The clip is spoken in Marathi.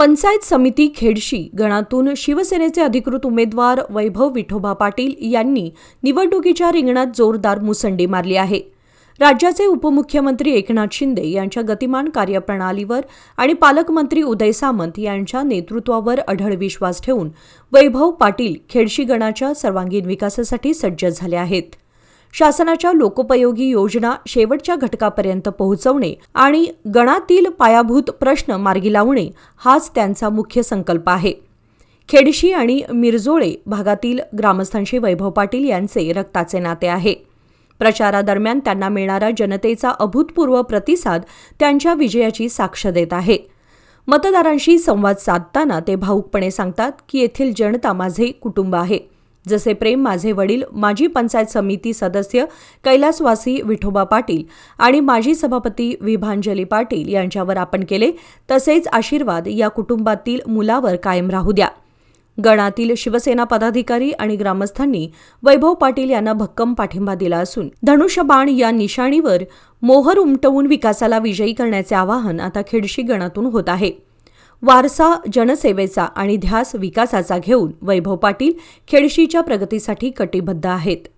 पंचायत समिती खेडशी गणातून शिवसेनेचे अधिकृत उमेदवार वैभव विठोबा पाटील यांनी निवडणुकीच्या रिंगणात जोरदार मुसंडी मारली आहे. राज्याचे उपमुख्यमंत्री एकनाथ शिंदे यांच्या गतिमान कार्यप्रणालीवर आणि पालकमंत्री उदय सामंत यांच्या नेतृत्वावर अढळ विश्वास ठेवून वैभव पाटील खेडशी गणाच्या सर्वांगीण विकासासाठी सज्ज झाले आहेत. शासनाच्या लोकोपयोगी योजना शेवटच्या घटकापर्यंत पोहोचवणे आणि गणातील पायाभूत प्रश्न मार्गी लावणे हाच त्यांचा मुख्य संकल्प आहे. खेडशी आणि मिरजोळे भागातील ग्रामस्थांशी वैभव पाटील यांचे रक्ताचे नाते आहे. प्रचारादरम्यान त्यांना मिळणारा जनतेचा अभूतपूर्व प्रतिसाद त्यांच्या विजयाची साक्ष देत आहे. मतदारांशी संवाद साधताना ते भाऊकपणे सांगतात की येथील जनता माझे कुटुंब आहे. जसे प्रेम माझे वडील माजी पंचायत समिती सदस्य कैलासवासी विठोबा पाटील आणि माजी सभापती विभांजली पाटील यांच्यावर आपण केले तसेच आशीर्वाद या कुटुंबातील मुलावर कायम राहू द्या. गणातील शिवसेना पदाधिकारी आणि ग्रामस्थांनी वैभव पाटील यांना भक्कम पाठिंबा दिला असून धनुष्यबाण या निशाणीवर मोहर उमटवून विकासाला विजयी करण्याचे आवाहन आता खेडशी गणातून होत आहे. वारसा जनसेवेचा आणि ध्यास विकासाचा घेऊन वैभव पाटील खेडशीच्या प्रगतीसाठी कटिबद्ध आहेत.